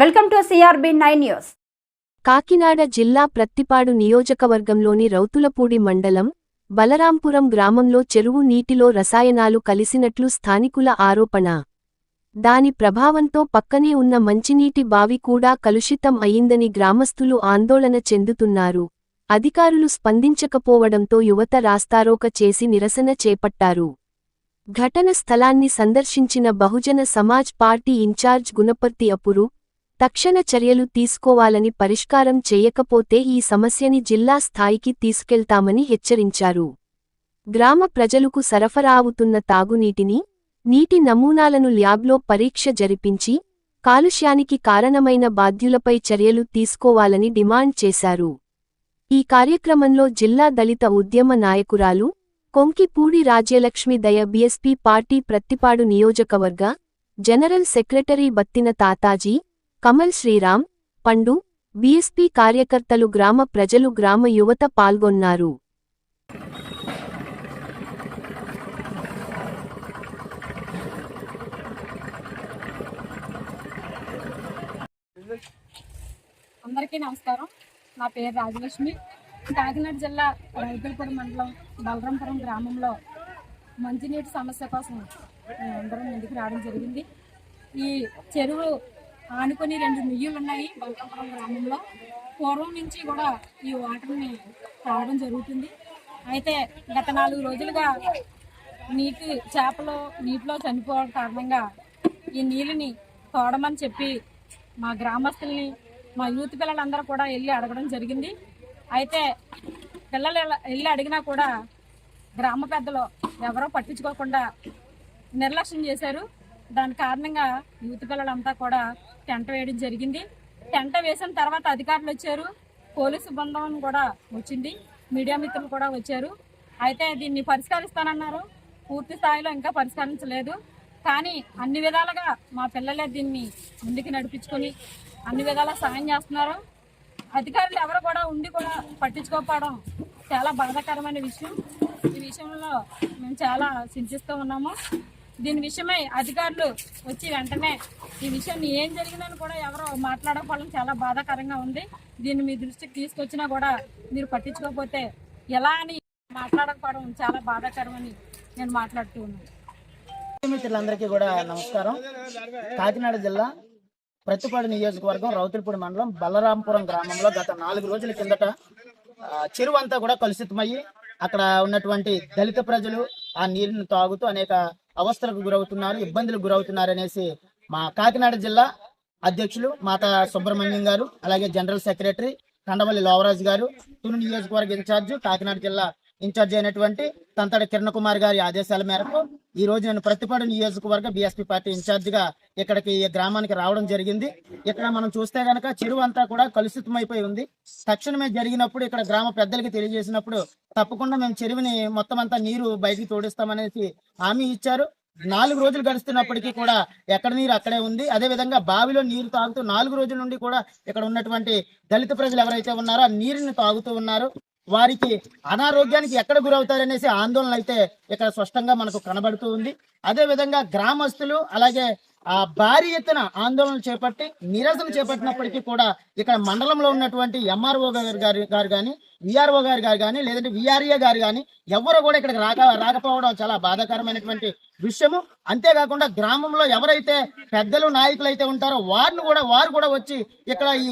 Welcome to CRB nine news. Kakinada జిల్లా ప్రత్తిపాడు నియోజకవర్గంలోని రౌతులపూడి మండలం బలరాంపురం గ్రామంలో చెరువు నీటిలో రసాయనాలు కలిసినట్లు స్థానికుల ఆరోపణ. దాని ప్రభావంతో పక్కనే ఉన్న మంచినీటి బావి కూడా కలుషితం అయిందని గ్రామస్తులు ఆందోళన చెందుతున్నారు. అధికారులు స్పందించకపోవడంతో యువత రాస్తారోక చేసి నిరసన చేపట్టారు. ఘటన స్థలాన్ని సందర్శించిన బహుజన సమాజ్ పార్టీ ఇన్ఛార్జ్ గుణపర్తి అపురు తక్షణ చర్యలు తీసుకోవాలని పరిష్కారం చేయకపోతే ఈ సమస్యని జిల్లా స్థాయికి తీసుకెళ్తామని హెచ్చరించారు. గ్రామ ప్రజలకు సరఫరా అవుతున్న తాగునీటిని నీటి నమూనాలను ల్యాబ్లో పరీక్ష జరిపించి కాలుష్యానికి కారణమైన బాధ్యులపై చర్యలు తీసుకోవాలని డిమాండ్ చేశారు. ఈ కార్యక్రమంలో జిల్లా దళిత ఉద్యమ నాయకురాలు కొంకిపూడి రాజ్యలక్ష్మి దయ బీఎస్పీ పార్టీ ప్రత్తిపాడు నియోజకవర్గ general secretary Battina Tataji Kamal Sriram Pandu BSP కార్యకర్తలు గ్రామ ప్రజలు గ్రామ యువత పాల్గొన్నారు. అందరికీ నమస్కారం. నా పేరు రాజలక్ష్మి. కాకినాడ జిల్లా రైతులపూడి మండలం బలరాంపురం గ్రామంలో మంచినీటి సమస్య కోసం అందరం ముందుకు రావడం జరిగింది. ఈ చెరువు ఆనుకొని రెండు నుయ్యులు ఉన్నాయి బలరాంపురం గ్రామంలో. పూర్వం నుంచి కూడా ఈ వాటర్ని తాగడం జరుగుతుంది. అయితే గత నాలుగు రోజులుగా నీటి చేపలు నీటిలో చనిపోవడం కారణంగా ఈ నీళ్ళని తోడమని చెప్పి మా గ్రామస్తుల్ని మా యూత్ పిల్లలందరూ కూడా వెళ్ళి అడగడం జరిగింది. అయితే పిల్లలు వెళ్ళి అడిగినా కూడా గ్రామ పెద్దలు ఎవరో పట్టించుకోకుండా నిర్లక్ష్యం చేశారు. దాని కారణంగా యూత్ పిల్లలంతా కూడా టెంట వేయడం జరిగింది. టెంట వేసిన తర్వాత అధికారులు వచ్చారు. పోలీసు బృందం కూడా వచ్చింది. మీడియా మిత్రులు కూడా వచ్చారు. అయితే దీన్ని పరిష్కరిస్తానన్నారు. పూర్తి స్థాయిలో ఇంకా పరిష్కరించలేదు. కానీ అన్ని విధాలుగా మా పిల్లలే దీన్ని ముందుకు నడిపించుకొని అన్ని విధాలా సాయం చేస్తున్నారు. అధికారులు ఎవరు కూడా ఉండి కూడా పట్టించుకోకపోవడం చాలా బాధాకరమైన విషయం. ఈ విషయంలో మేము చాలా చింతిస్తూ ఉన్నాము. దీని విషయమై అధికారులు వచ్చి వెంటనే ఈ విషయాన్ని ఏం జరిగిందని కూడా ఎవరో మాట్లాడకపోవడం చాలా బాధాకరంగా ఉంది. దీన్ని మీ దృష్టికి తీసుకొచ్చినా కూడా మీరు పట్టించుకోకపోతే ఎలా అని మాట్లాడకపోవడం చాలా బాధాకరమని నేను మాట్లాడుతూ ఉన్నాను. మిత్రులందరికీ కూడా నమస్కారం. కాకినాడ జిల్లా ప్రతిపాడు నియోజకవర్గం రౌతులపూడి మండలం బలరాంపురం గ్రామంలో గత నాలుగు రోజుల కిందట చెరువు అంతా కూడా కలుషితమయ్యి అక్కడ ఉన్నటువంటి దళిత ప్రజలు ఆ నీరుని తాగుతూ అనేక అవస్థలకు గురవుతున్నారు ఇబ్బందులకు గురవుతున్నారు అనేసి మా కాకినాడ జిల్లా అధ్యక్షులు మాతా సుబ్రహ్మణ్యం గారు అలాగే జనరల్ సెక్రటరీ కండవల్లి లోవరాజు గారు తుని నియోజకవర్గ ఇన్ఛార్జ్ కాకినాడ జిల్లా ఇన్ఛార్జ్ అయినటువంటి తంతడి కిరణ్ కుమార్ గారి ఆదేశాల మేరకు ఈ రోజు నేను ప్రతిపాడు నియోజకవర్గ బీఎస్పీ పార్టీ ఇన్ఛార్జిగా ఇక్కడికి ఈ గ్రామానికి రావడం జరిగింది. ఇక్కడ మనం చూస్తే గనక చెరువు అంతా కూడా కలుషితమైపోయి ఉంది. తక్షణమే జరిగినప్పుడు ఇక్కడ గ్రామ పెద్దలకి తెలియజేసినప్పుడు తప్పకుండా మేము చెరువుని మొత్తం అంతా నీరు బయటికి తోడిస్తామనేసి హామీ ఇచ్చారు. నాలుగు రోజులు గడుస్తున్నప్పటికీ కూడా ఎక్కడ నీరు అక్కడే ఉంది. అదే విధంగా బావిలో నీరు తాగుతూ నాలుగు రోజుల నుండి కూడా ఇక్కడ ఉన్నటువంటి దళిత ప్రజలు ఎవరైతే ఉన్నారో ఆ నీరుని తాగుతూ ఉన్నారు. వారికి అనారోగ్యానికి ఎక్కడ గురవుతారనేసి ఆందోళన అయితే ఇక్కడ స్పష్టంగా మనకు కనబడుతూ ఉంది. అదే విధంగా గ్రామస్తులు అలాగే ఆ భారీ ఎత్తున ఆందోళన చేపట్టి నిరసన చేపట్టినప్పటికీ కూడా ఇక్కడ మండలంలో ఉన్నటువంటి ఎంఆర్ఓ గారు గారు కానీ విఆర్ఓ గారు గారు కానీ లేదంటే విఆర్ఏ గారు కానీ ఎవరు కూడా ఇక్కడికి రాక రాకపోవడం చాలా బాధాకరమైనటువంటి విషయము అంతేకాకుండా గ్రామంలో ఎవరైతే పెద్దలు నాయకులు అయితే ఉంటారో వారిని కూడా వారు కూడా వచ్చి ఇక్కడ ఈ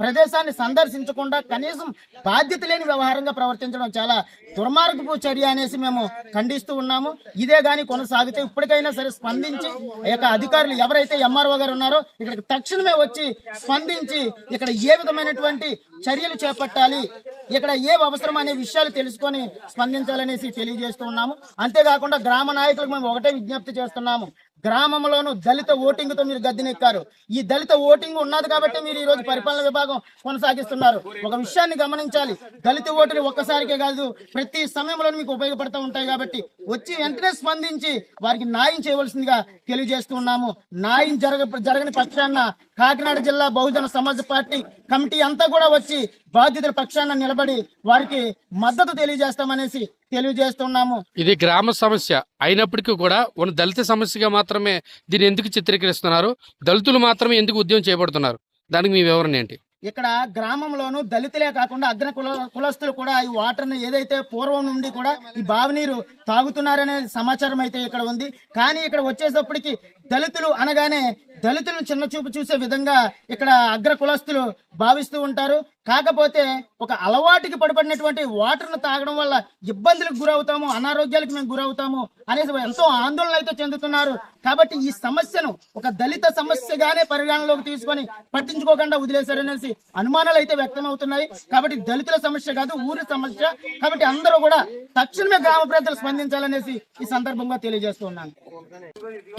ప్రదేశాన్ని సందర్శించకుండా కనీసం బాధ్యత లేని వ్యవహారంగా ప్రవర్తించడం చాలా దుర్మార్గపు చర్య అనేసి మేము ఖండిస్తూ ఉన్నాము. ఇదే గాని కొనసాగితే ఇప్పటికైనా సరే స్పందించి యొక్క అధికారులు ఎవరైతే ఎంఆర్ఓ గారు ఉన్నారో ఇక్కడికి తక్షణమే వచ్చి స్పందించి ఇక్కడ ఏ విధమైనటువంటి చర్యలు చేపట్టాలి ఇక్కడ ఏ అవసరం అనే విషయాలు తెలుసుకొని స్పందించాలనేసి తెలియజేస్తున్నాము అంతేకాకుండా గ్రామ నాయకులకు మేము ఒకటే విజ్ఞప్తి చేస్తున్నాము. గ్రామంలోనూ దళిత ఓటింగ్తో మీరు గద్దెనెక్కారు. ఈ దళిత ఓటింగ్ ఉన్నది కాబట్టి మీరు ఈ రోజు పరిపాలన విభాగం కొనసాగిస్తున్నారు. ఒక విషయాన్ని గమనించాలి. దళిత ఓటులు ఒక్కసారికే కాదు ప్రతి సమయంలో మీకు ఉపయోగపడుతూ ఉంటాయి కాబట్టి వచ్చి వెంటనే స్పందించి వారికి న్యాయం చేయవలసిందిగా తెలియజేస్తూ ఉన్నాము. న్యాయం జరగ జరగని పక్షాన కాకినాడ జిల్లా బహుజన సమాజ్ పార్టీ కమిటీ అంతా కూడా వచ్చి బాధ్యతల పక్షాన నిలబడి వారికి మద్దతు తెలియజేస్తామనేసి తెలియజేస్తున్నాము. ఇది గ్రామ సమస్య. అయినప్పటికీ కూడా ఉన్న దళిత సమస్యగా మాత్రమే దీన్ని ఎందుకు చిత్రీకరిస్తున్నారు? దళితులు మాత్రమే ఎందుకు ఉద్యమం చేపడుతున్నారు దానికి మీ వివరణ ఏంటి? ఇక్కడ గ్రామంలోను దళితులే కాకుండా అగ్ర కుల కులస్తులు కూడా ఈ వాటర్ని ఏదైతే పూర్వం నుండి కూడా ఈ బావినీరు తాగుతున్నారనే సమాచారం అయితే ఇక్కడ ఉంది. కానీ ఇక్కడ వచ్చేటప్పటికి దళితులు అనగానే దళితులను చిన్న చూపు చూసే విధంగా ఇక్కడ అగ్ర కులస్తులు భావిస్తూ ఉంటారు. కాకపోతే ఒక అలవాటుకి పడిపడినటువంటి వాటర్ను తాగడం వల్ల ఇబ్బందులకు గురవుతాము అనారోగ్యాలకు మేము గురవుతాము అనేసి ఎంతో ఆందోళన అయితే చెందుతున్నారు. కాబట్టి ఈ సమస్యను ఒక దళిత సమస్యగానే పరిగణలోకి తీసుకొని పట్టించుకోకుండా వదిలేశారనేసి అనుమానాలు అయితే వ్యక్తం అవుతున్నాయి కాబట్టి దళితుల సమస్య కాదు ఊరి సమస్య. కాబట్టి అందరూ కూడా తక్షణమే గ్రామ ప్రజలు స్పందించాలనేసి ఈ సందర్భంగా తెలియజేస్తున్నాను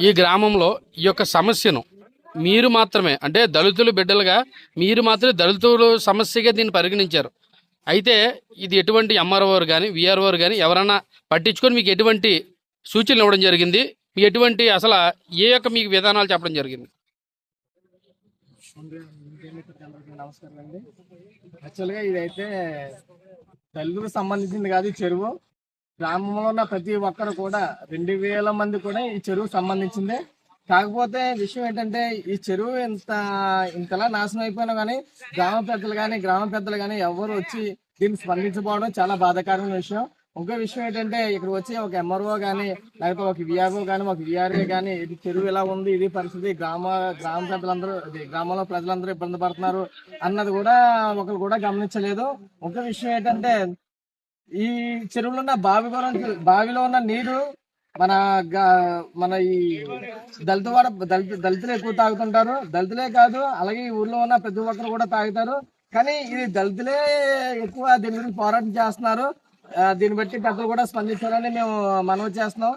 ఈ గ్రామంలో ఈ యొక్క సమస్యను మీరు మాత్రమే అంటే దళితులు బిడ్డలుగా మీరు మాత్రమే దళితుల సమస్యగా దీన్ని పరిగణించారు. అయితే ఇది ఎటువంటి ఎంఆర్ఓ కానీ విఆర్ఓ కానీ ఎవరన్నా పట్టించుకొని మీకు ఎటువంటి సూచనలు ఇవ్వడం జరిగింది? మీ ఎటువంటి అసలు ఏ యొక్క మీకు విధానాలు చెప్పడం జరిగింది? నమస్కారం అండి. యాక్చువల్గా ఇదైతే దళితులకు సంబంధించింది కాదు ఈ చెరువు. గ్రామంలో ఉన్న ప్రతి ఒక్కరు కూడా రెండు వేల మంది కూడా ఈ చెరువు సంబంధించిందే. కాకపోతే విషయం ఏంటంటే ఈ చెరువు ఇంత ఇంతలా నాశనం అయిపోయినా కానీ గ్రామ పెద్దలు కానీ గ్రామ పెద్దలు కానీ ఎవరు వచ్చి దీన్ని స్పందించకపోవడం చాలా బాధాకరమైన విషయం. ఇంకో విషయం ఏంటంటే ఇక్కడ వచ్చి ఒక ఎంఆర్ఓ కానీ లేకపోతే ఒక విఆర్ఓ కానీ ఒక విఆర్ఏ కానీ ఇది చెరువు ఇలా ఉంది ఇది పరిస్థితి గ్రామ గ్రామ పెద్దలందరూ ఇది గ్రామంలో ప్రజలందరూ ఇబ్బంది పడుతున్నారు అన్నది కూడా ఒకరు కూడా గమనించలేదు. ఇంకో విషయం ఏంటంటే ఈ చెరువులో ఉన్న బావి బావిలో ఉన్న నీరు మన గ- మన ఈ దళిత వాడ దళిత దళితులు ఎక్కువ తాగుతుంటారు. దళితులే కాదు అలాగే ఈ ఊర్లో ఉన్న ప్రతి ఒక్కరు కూడా తాగుతారు. కానీ ఇది దళితులే ఎక్కువ దీని గురించి పోరాటం చేస్తున్నారు. దీన్ని బట్టి పెద్దలు కూడా స్పందించాలని మేము మనవి చేస్తున్నాం.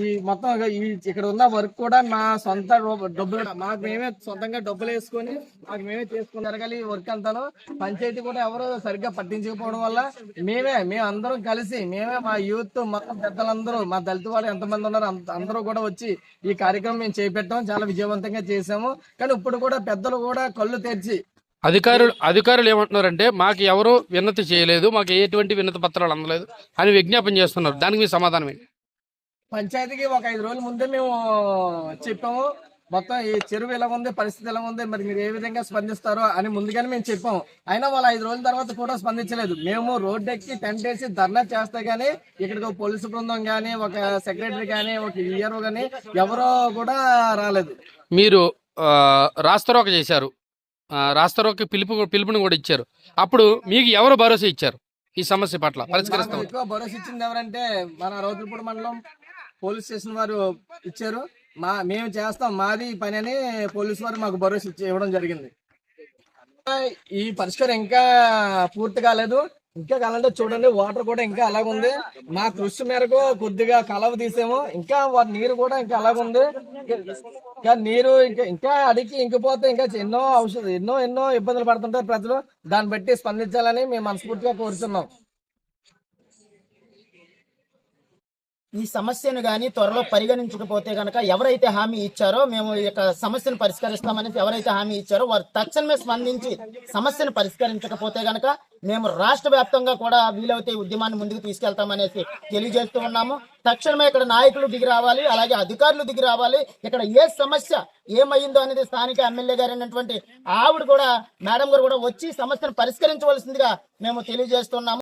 ఈ మొత్తం ఈ ఇక్కడ ఉన్న వర్క్ కూడా మా సొంత రూ- డబ్బులు మాకు మేమే సొంతంగా డబ్బులు వేసుకొని మాకు మేమే చేసుకుని జరగాలి ఈ వర్క్ అంతాను పంచాయతీ కూడా ఎవరు సరిగ్గా పట్టించకపోవడం వల్ల మేమే మేము అందరం కలిసి మేమే మా యూత్ మొత్తం పెద్దలందరూ మా దళిత వాళ్ళు ఎంతమంది ఉన్నారు అంత- అందరూ కూడా వచ్చి ఈ కార్యక్రమం మేము చేపెట్టాం. చాలా విజయవంతంగా చేసాము కానీ ఇప్పుడు కూడా పెద్దలు కూడా కళ్ళు తెరిచి అధికారులు అధికారులు ఏమంటున్నారంటే మాకు ఎవరు విన్నతి చేయలేదు మాకు ఎటువంటి విన్నతి పత్రాలు అందలేదు అని విజ్ఞాపన చేస్తున్నారు. దానికి మీ సమాధానం ఏంటి? పంచాయతీకి ఒక ఐదు రోజుల ముందే మేము చెప్పాము. మొత్తం ఈ చెరువు ఎలా ఉంది పరిస్థితి ఎలా ఉంది మరి మీరు ఏ విధంగా స్పందిస్తారో అని ముందుగానే మేము చెప్పాము. అయినా వాళ్ళు ఐదు రోజుల తర్వాత కూడా స్పందించలేదు. మేము రోడ్డు ఎక్కి టెంట్ వేసి ధర్నా చేస్తే గానీ ఇక్కడికి ఒక పోలీసు బృందం గానీ ఒక సెక్రటరీ గానీ ఒక ఈఆర్ఓ గానీ ఎవరో కూడా రాలేదు. మీరు రాస్తారోక చేశారు. రాస్తారోక పిలుపు పిలుపుని కూడా ఇచ్చారు. అప్పుడు మీకు ఎవరు భరోసా ఇచ్చారు ఈ సమస్య పట్ల? పరిష్కరిస్తాం ఎక్కువ భరోసా ఇచ్చింది ఎవరంటే మన రౌతులపూడి మండలం పోలీస్ స్టేషన్ వారు ఇచ్చారు. మా మేము చేస్తాం. మాది పని అని పోలీస్ వారు మాకు భరోసా ఇచ్చి ఇవ్వడం జరిగింది. ఈ పరిష్కారం ఇంకా పూర్తి కాలేదు. ఇంకా కాలంటే చూడండి వాటర్ కూడా ఇంకా అలాగుంది మా కృషి మేరకు కొద్దిగా కలవ తీసాము. ఇంకా వాటి నీరు కూడా ఇంకా అలాగుంది ఇంకా నీరు ఇంకా ఇంకా అడిగి ఇంకిపోతే ఇంకా ఎన్నో ఔషధ ఎన్నో ఎన్నో ఇబ్బందులు పడుతుంటారు ప్రజలు. దాన్ని బట్టి స్పందించాలని మేము మనస్ఫూర్తిగా కోరుతున్నాం ఈ సమస్యను గాని త్వరలో పరిగణించకపోతే గనక ఎవరైతే హామీ ఇచ్చారో మేము ఈ యొక్క సమస్యను పరిష్కరిస్తామని ఎవరైతే హామీ ఇచ్చారో వారు తక్షణమే స్పందించి సమస్యను పరిష్కరించకపోతే గనక మేము రాష్ట్ర వ్యాప్తంగా కూడా వీలైతే ఉద్యమాన్ని ముందుకు తీసుకెళ్తామనేసి తెలియజేస్తూ ఉన్నాము. తక్షణమే ఇక్కడ నాయకులు దిగి రావాలి అలాగే అధికారులు దిగి రావాలి. ఇక్కడ ఏ సమస్య ఏమైందో అనేది స్థానిక ఎమ్మెల్యే గారు అయినటువంటి ఆవిడ కూడా మేడం గారు కూడా వచ్చి సమస్యను పరిష్కరించవలసిందిగా మేము తెలియజేస్తున్నాము